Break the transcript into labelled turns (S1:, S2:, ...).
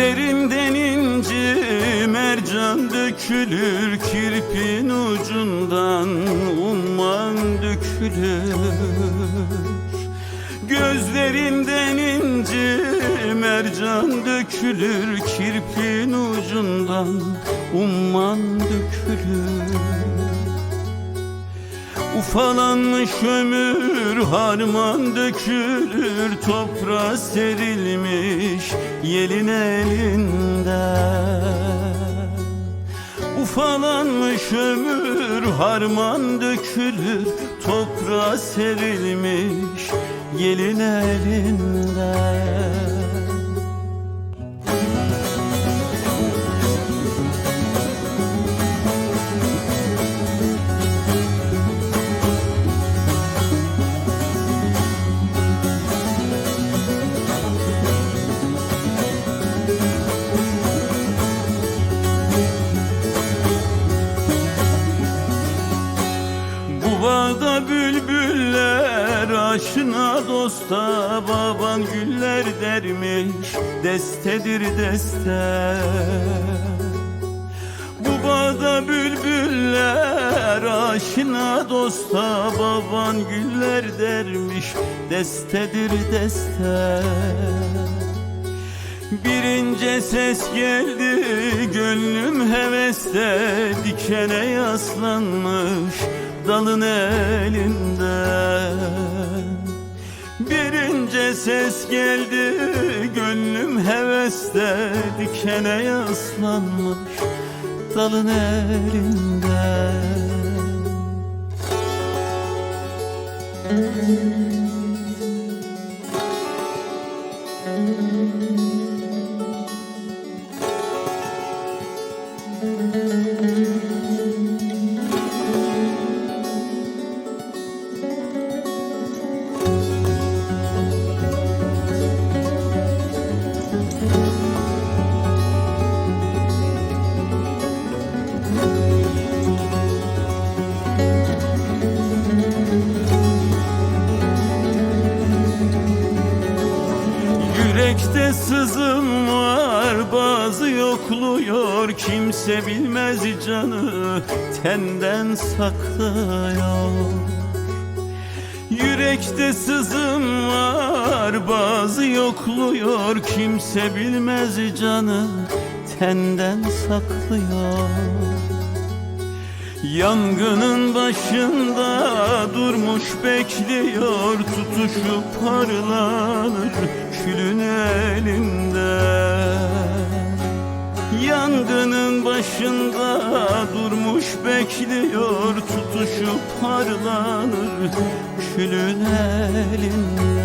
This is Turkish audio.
S1: Ellerinden inci mercan dökülür Kirpin ucundan umman dökülür. Gözlerinden inci mercan dökülür Kirpin ucundan umman dökülür. Ufalanmış ömür harman dökülür Toprağa serilmiş yelin elinde Ufalanmış ömür harman dökülür Toprağa serilmiş yelin elinde bülbüller aşına dosta Baban güller dermiş destedir deste. Bu bağda bülbüller aşina dosta Baban güller dermiş destedir deste. Birinci ses geldi gönlüm heveste Dikene yaslanmış dalın elinde. Birinci ses geldi gönlüm heveste Dikene yaslanmış dalın elinde Yürekte sızım var bazı yokluyor. Kimse bilmez canı tenden saklıyor. Yürekte sızım var bazı yokluyor. Kimse bilmez canı tenden saklıyor Yangının başında durmuş bekliyor Tutuşup parlanır külün elinde. Yangının başında durmuş bekliyor Tutuşup parlanır külün elinde